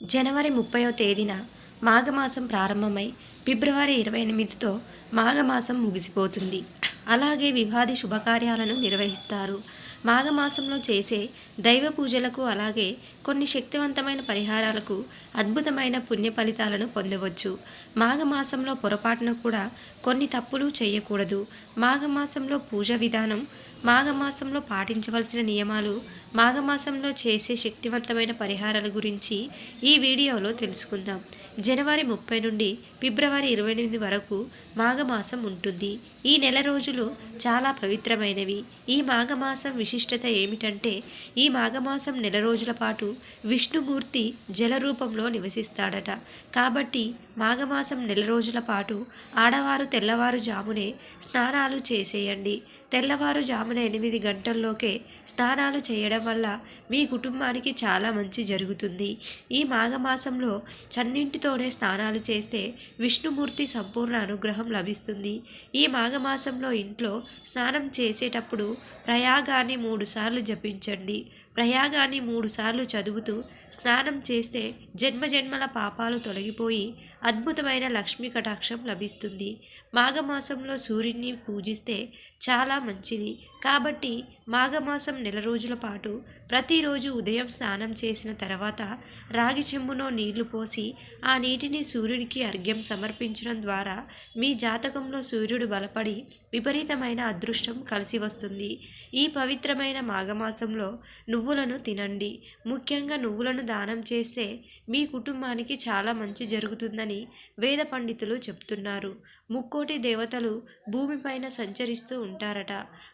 జనవరి ముప్పైవ తేదీన మాఘమాసం ప్రారంభమై ఫిబ్రవరి ఇరవై ఎనిమిదితో మాఘమాసం ముగిసిపోతుంది. అలాగే వివాది శుభకార్యాలను నిర్వహిస్తారు. మాఘమాసంలో చేసే దైవ పూజలకు అలాగే కొన్ని శక్తివంతమైన పరిహారాలకు అద్భుతమైన పుణ్య ఫలితాలను పొందవచ్చు. మాఘమాసంలో పొరపాటున కూడా కొన్ని తప్పులు చేయకూడదు. మాఘమాసంలో పూజ విధానం మాఘమాసంలో పాటించవలసిన నియమాలు మాఘమాసంలో చేసే శక్తివంతమైన పరిహారాల గురించి ఈ వీడియోలో తెలుసుకుందాం. జనవరి ముప్పై నుండి ఫిబ్రవరి ఇరవై ఎనిమిది వరకు మాఘమాసం ఉంటుంది. ఈ నెల రోజులు చాలా పవిత్రమైనవి. ఈ మాఘమాసం విశిష్టత ఏమిటంటే ఈ మాఘమాసం నెల రోజుల పాటు విష్ణుమూర్తి జల రూపంలో నివసిస్తాడట. కాబట్టి మాఘమాసం నెల రోజుల పాటు ఆడవారు తెల్లవారుజామునే స్నానాలు చేసేయండి. తెల్లవారుజామున ఎనిమిది గంటల్లోకే స్నానాలు చేయడం వల్ల మీ కుటుంబానికి చాలా మంచి జరుగుతుంది. ఈ మాఘమాసంలో చన్నింటితోనే స్నానాలు చేస్తే విష్ణుమూర్తి సంపూర్ణ అనుగ్రహం లభిస్తుంది. ఈ మాఘమాసంలో ఇంట్లో స్నానం చేసేటప్పుడు ప్రయాగాన్ని మూడుసార్లు జపించండి. ప్రయాగాన్ని మూడుసార్లు చదువుతూ స్నానం చేస్తే జన్మజన్మల పాపాలు తొలగిపోయి అద్భుతమైన లక్ష్మీ కటాక్షం లభిస్తుంది. మాఘమాసంలో సూర్యుడిని పూజిస్తే చాలా మంచిది. కాబట్టి మాఘమాసం నెల రోజుల పాటు ప్రతిరోజు ఉదయం స్నానం చేసిన తర్వాత రాగి చెంబులో నీళ్ళు పోసి ఆ నీటిని సూర్యుడికి అర్ఘ్యం సమర్పించడం ద్వారా మీ జాతకంలో సూర్యుడు బలపడి విపరీతమైన అదృష్టం కలిసి వస్తుంది. ఈ పవిత్రమైన మాఘమాసంలో నువ్వులను తినండి. ముఖ్యంగా నువ్వులను దానం చేస్తే మీ కుటుంబానికి చాలా మంచి జరుగుతుందని వేద పండితులు చెప్తున్నారు. ముక్కోటి దేవతలు భూమిపైన సంచరిస్తూ ఉంటారట.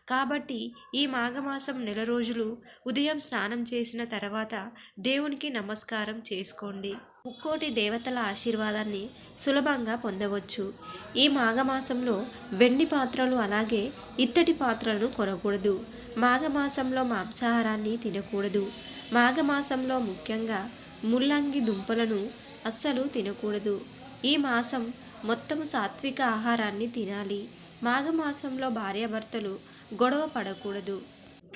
కాబట్టి ఈ మా మాఘమాసం నెల రోజులు ఉదయం స్నానం చేసిన తర్వాత దేవునికి నమస్కారం చేసుకోండి. ముక్కోటి దేవతల ఆశీర్వాదాన్ని సులభంగా పొందవచ్చు. ఈ మాఘమాసంలో వెండి పాత్రలు అలాగే ఇత్తడి పాత్రలను కొనకూడదు. మాఘమాసంలో మాంసాహారాన్ని తినకూడదు. మాఘమాసంలో ముఖ్యంగా ముల్లంగి దుంపలను అస్సలు తినకూడదు. ఈ మాసం మొత్తం సాత్విక ఆహారాన్ని తినాలి. మాఘమాసంలో భార్యాభర్తలు గొడవ పడకూడదు.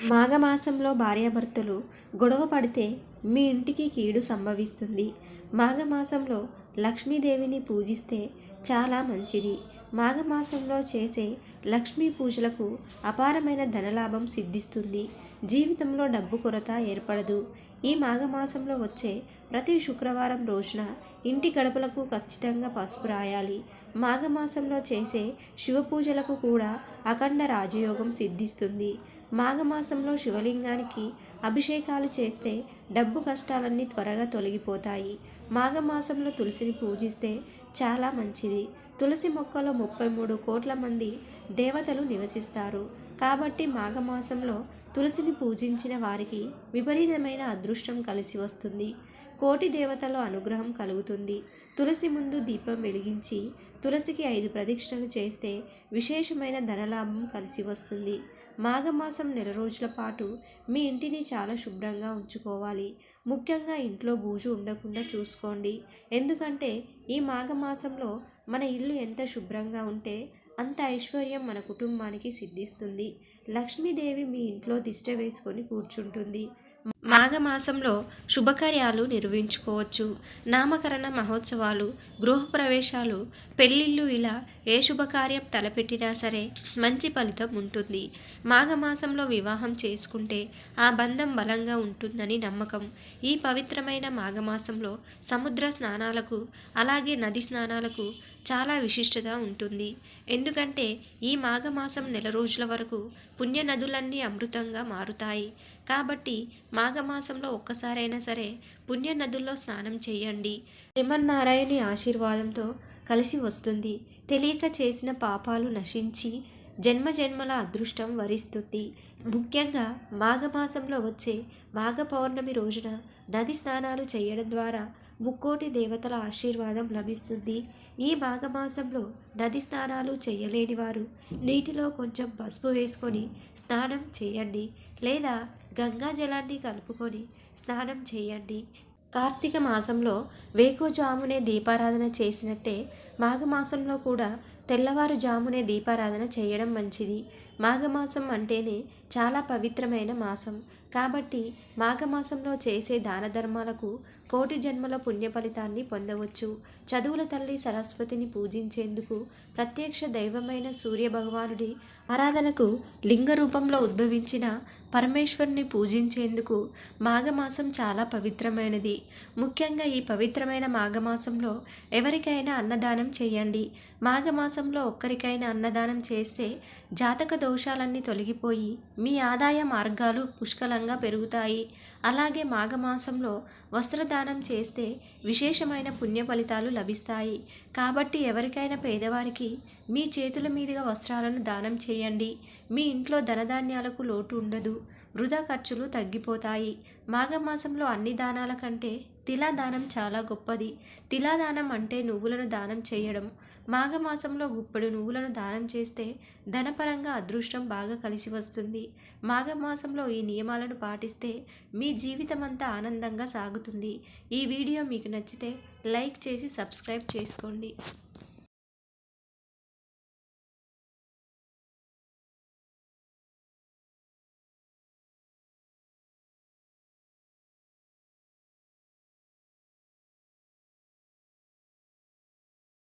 మాఘమాసంలో భార్యాభర్తలు గొడవ పడితే మీ ఇంటికి కీడు సంభవిస్తుంది. మాఘమాసంలో లక్ష్మీదేవిని పూజిస్తే చాలా మంచిది. మాఘమాసంలో చేసే లక్ష్మీ పూజలకు అపారమైన ధనలాభం సిద్ధిస్తుంది. జీవితంలో డబ్బు కొరత ఏర్పడదు. ఈ మాఘమాసంలో వచ్చే ప్రతి శుక్రవారం రోజున ఇంటి గడపలకు ఖచ్చితంగా పసుపు రాయాలి. మాఘమాసంలో చేసే శివ పూజలకు కూడా అఖండ రాజయోగం సిద్ధిస్తుంది. మాఘమాసంలో శివలింగానికి అభిషేకాలు చేస్తే డబ్బు కష్టాలన్నీ త్వరగా తొలగిపోతాయి. మాఘమాసంలో తులసిని పూజిస్తే చాలా మంచిది. తులసి మొక్కలో ముప్పై మూడు కోట్ల మంది దేవతలు నివసిస్తారు. కాబట్టి మాఘమాసంలో తులసిని పూజించిన వారికి విపరీతమైన అదృష్టం కలిసి వస్తుంది. కోటి దేవతల అనుగ్రహం కలుగుతుంది. తులసి ముందు దీపం వెలిగించి తులసికి ఐదు ప్రదక్షిణలు చేస్తే విశేషమైన ధనలాభం కలిసి వస్తుంది. మాఘమాసం నెల రోజుల పాటు మీ ఇంటిని చాలా శుభ్రంగా ఉంచుకోవాలి. ముఖ్యంగా ఇంట్లో బూజు ఉండకుండా చూసుకోండి. ఎందుకంటే ఈ మాఘమాసంలో మన ఇల్లు ఎంత శుభ్రంగా ఉంటే అంత ఐశ్వర్యం మన కుటుంబానికి సిద్ధిస్తుంది. లక్ష్మీదేవి మీ ఇంట్లో దిష్ట వేసుకొని కూర్చుంటుంది. మాఘమాసంలో శుభకార్యాలు నిర్వహించుకోవచ్చు. నామకరణ మహోత్సవాలు గృహప్రవేశాలు పెళ్ళిళ్ళు ఇలా ఏ శుభకార్యం తలపెట్టినా సరే మంచి ఫలితం ఉంటుంది. మాఘమాసంలో వివాహం చేసుకుంటే ఆ బంధం బలంగా ఉంటుందని నమ్మకం. ఈ పవిత్రమైన మాఘమాసంలో సముద్ర స్నానాలకు అలాగే నది స్నానాలకు చాలా విశిష్టత ఉంటుంది. ఎందుకంటే ఈ మాఘమాసం నెల రోజుల వరకు పుణ్య నదులన్నీ అమృతంగా మారుతాయి. కాబట్టి మాఘమాసంలో ఒక్కసారైనా సరే పుణ్య నదుల్లో స్నానం చేయండి. శ్రీమన్నారాయణి ఆశీర్వాదంతో కలిసి వస్తుంది. తెలియక చేసిన పాపాలు నశించి జన్మ జన్మల అదృష్టం వరిస్తుంది. ముఖ్యంగా మాఘమాసంలో వచ్చే మాఘ పౌర్ణమి రోజున నది స్నానాలు చేయడం ద్వారా ముక్కోటి దేవతల ఆశీర్వాదం లభిస్తుంది. ఈ మాఘమాసంలో నది స్నానాలు చేయలేని వారు నీటిలో కొంచెం పసుపు వేసుకొని స్నానం చేయండి. లేదా గంగా జలాన్ని కలుపుకొని స్నానం చేయండి. కార్తీక మాసంలో వేకుజామునే దీపారాధన చేసినట్టే మాఘమాసంలో కూడా తెల్లవారుజామునే దీపారాధన చేయడం మంచిది. మాఘమాసం అంటేనే చాలా పవిత్రమైన మాసం. కాబట్టి మాఘమాసంలో చేసే దాన ధర్మాలకు కోటి జన్మల పుణ్య ఫలితాన్ని పొందవచ్చు. చదువుల తల్లి సరస్వతిని పూజించేందుకు ప్రత్యక్ష దైవమైన సూర్య భగవానుడి ఆరాధనకు లింగ రూపంలో ఉద్భవించిన పరమేశ్వరుని పూజించేందుకు మాఘమాసం చాలా పవిత్రమైనది. ముఖ్యంగా ఈ పవిత్రమైన మాఘమాసంలో ఎవరికైనా అన్నదానం చేయండి. మాఘమాసంలో ఒక్కరికైనా అన్నదానం చేస్తే జాతక దోషాలన్నీ తొలగిపోయి మీ ఆదాయ మార్గాలు పుష్కలంగా పెరుగుతాయి. అలాగే మాఘమాసంలో వస్త్రదానం చేస్తే విశేషమైన పుణ్య ఫలితాలు లభిస్తాయి. కాబట్టి ఎవరికైనా పేదవారికి మీ చేతుల మీదుగా వస్త్రాలను దానం చేయండి. మీ ఇంట్లో ధనధాన్యాలకు లోటు ఉండదు. వృధా ఖర్చులు తగ్గిపోతాయి. మాఘమాసంలో అన్ని దానాల కంటే తిలాదానం చాలా గొప్పది. తిలాదానం అంటే నువ్వులను దానం చేయడం. మాఘమాసంలో గుప్పెడు నువ్వులను దానం చేస్తే ధనపరంగా అదృష్టం బాగా కలిసి వస్తుంది. మాఘమాసంలో ఈ నియమాలను పాటిస్తే మీ జీవితం అంతా ఆనందంగా సాగుతుంది. ఈ వీడియో మీకు నచ్చితే లైక్ చేసి సబ్స్క్రైబ్ చేసుకోండి.